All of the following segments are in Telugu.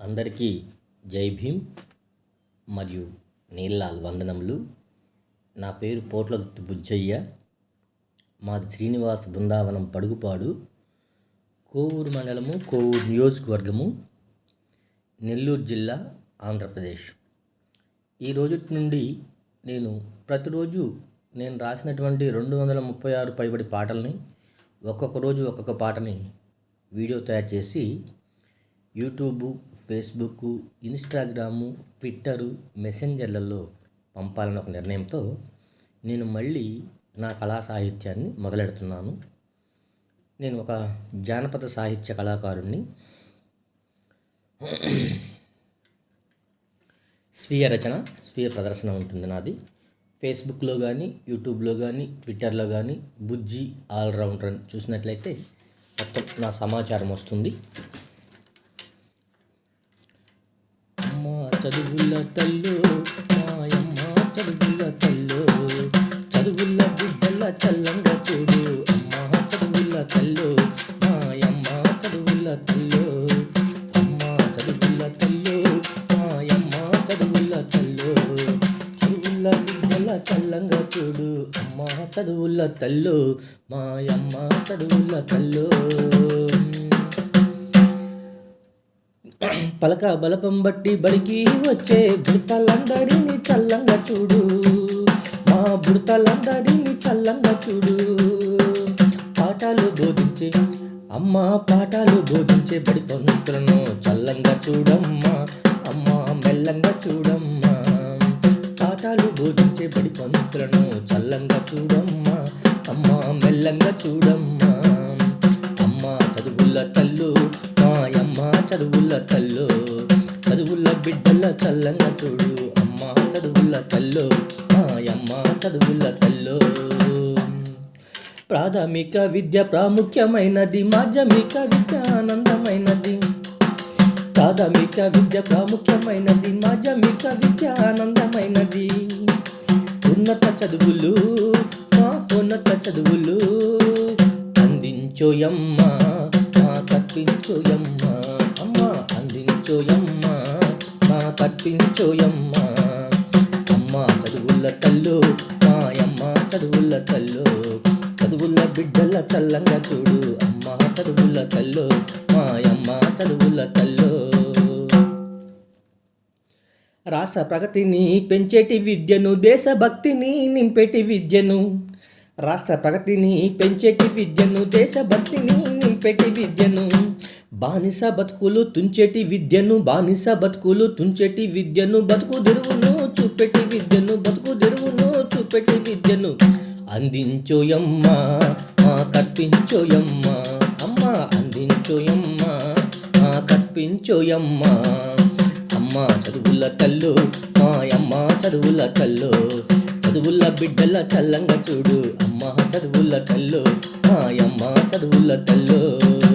అందరికీ జై భీమ్ మరియు నీళ్ళాల్ వందనములు. నా పేరు పోట్ల బుజ్జయ్య. మాది శ్రీనివాస బృందావనం పడుగుపాడు కోవూరు మండలము కోవూరు నియోజకవర్గము నెల్లూరు జిల్లా ఆంధ్రప్రదేశ్. ఈ రోజు నుండి నేను ప్రతిరోజు నేను రాసినటువంటి రెండు వందల ముప్పై ఆరు పైబడి పాటల్ని ఒక్కొక్క రోజు ఒక్కొక్క పాటని వీడియో తయారు చేసి యూట్యూబ్ ఫేస్బుక్ ఇన్స్టాగ్రాము ట్విట్టరు మెసెంజర్లలో పంపాలని ఒక నిర్ణయంతో నేను మళ్ళీ నా కళా సాహిత్యాన్ని మొదలెడుతున్నాను. నేను ఒక జానపద సాహిత్య కళాకారుణ్ణి. స్వీయ రచన స్వీయ ప్రదర్శన ఉంటుంది నాది. ఫేస్బుక్లో కానీ యూట్యూబ్లో కానీ ట్విట్టర్లో కానీ బుజ్జి ఆల్రౌండర్ అని చూసినట్లయితే మొత్తం నా సమాచారం వస్తుంది అమ్మ చదువుల తల్లు మాయమ్మ చదువుల తల్లు. చదువుల బిడ్డల చల్లంగా చూడు అమ్మ చదువుల తల్లు మాయమ్మ చదువుల తల్లు. అమ్మ చదువుల తల్లు మాయమ్మ చదువుల తల్లు. చదువుల బిడ్డల చల్లంగా చూడు అమ్మ చదువుల తల్లు మాయమ్మ చదువుల తల్లు. పలక బలపం బట్టి బడికి వచ్చే బుడతలందరినీ చల్లంగా చూడు. మా బుడతలందరినీ చల్లంగా చూడు. పాఠాలు బోధించే అమ్మ పాఠాలు బోధించే బడి పంతులను చల్లంగా చూడమ్మా. అమ్మ మెల్లంగా చూడమ్మా. పాఠాలు బోధించే బడి పంతులను చల్లంగా చూడమ్మా. అమ్మ మెల్లంగా చూడమ్మా. అమ్మ చదువుల తల్లు అమ్మా చదువుల తల్లో చదువుల బిడ్డల చల్లంగా చూడు. అమ్మ చదువుల తల్లు మాయమ్మ చదువుల తల్లో. ప్రాథమిక విద్య ప్రాముఖ్యమైనది మాధ్యమిక విద్య ఆనందమైనది. ప్రాథమిక విద్య ప్రాముఖ్యమైనది మాధ్యమిక విద్య ఆనందమైనది. ఉన్నత చదువులు మా ఉన్నత చదువులు అందించోయమ్మా అందించోయమ్మ మా కప్పించోయమ్మ అమ్మ చదువుల తల్లు మాయమ్మ చదువుల తల్లు. చదువుల బిడ్డల చల్లంగా చూడు. అమ్మ చదువుల తల్లు మాయమ్మ చదువుల తల్లు. రాష్ట్ర ప్రగతిని పెంచేటి విద్యను దేశభక్తిని నింపేటి విద్యను. రాష్ట్ర ప్రగతిని పెంచేటి విద్యను దేశభక్తిని నింపేటి విద్యను. బానిస బతుకులు తుంచెటి విద్యను బానిస బతుకులు తుంచెటి విద్యను బతుకు తెరువును చూపెట్టి విద్యను బతుకు తెరువును చూపెట్టి విద్యను. అందించోయమ్మ మా కప్పించోయమ్మ అమ్మ అందించోయమ్మ మా కప్పించోయమ్మ అమ్మ చదువుల తల్లు మాయమ్మ చదువుల తల్లు చదువుల బిడ్డల చల్లంగా చూడు. అమ్మ చదువుల తల్లు మాయమ్మ చదువుల తల్లు.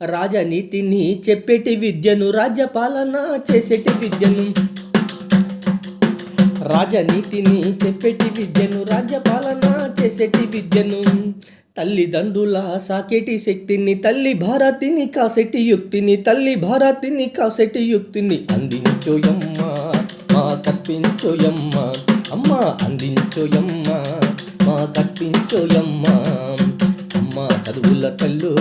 రాజనీతిని చెప్పేటి విద్యను రాజ్యపాలన చేసేటి విద్యను. రాజనీతిని చెప్పేటి విద్యను రాజ్యపాలన చేసేటి విద్యను. తల్లిదండ్రుల సాకేటి శక్తిని తల్లి భారతిని కాసేటి యుక్తిని తల్లి భారతిని కాసేటి యుక్తిని అందించోయమ్మ మా తప్పించోయమ్మ అమ్మ అందించోయమ్మ మా తప్పించోయమ్మ అమ్మ చదువుల తల్లు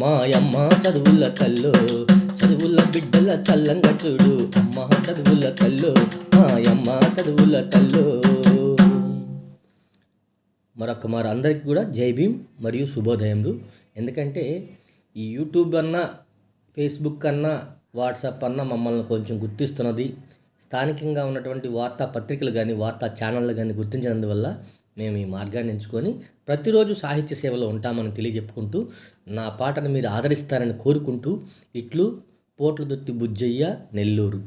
మాయమ్మ చదువుల తల్లు చదువుల బిడ్డల చల్లంగా చూడు. అమ్మ చదువుల తల్లు మాయమ్మ చదువుల తల్లు. మరొక మరి అందరికీ కూడా జై భీమ్ మరియు శుభోదయములు ఎందుకంటే ఈ యూట్యూబ్ అన్నా ఫేస్బుక్ అన్నా వాట్సాప్ అన్నా మమ్మల్ని కొంచెం గుర్తిస్తున్నది. స్థానికంగా ఉన్నటువంటి వార్తా పత్రికలు కానీ వార్తా ఛానళ్ళు కానీ గుర్తించినందువల్ల మేము ఈ మార్గాన్ని ఎంచుకొని ప్రతిరోజు సాహిత్య సేవలో ఉంటామని తెలియజెప్పుకుంటూ నా పాటను మీరు ఆదరిస్తారని కోరుకుంటూ ఇట్లు పోట్లదొత్తి బుజ్జయ్య నెల్లూరు.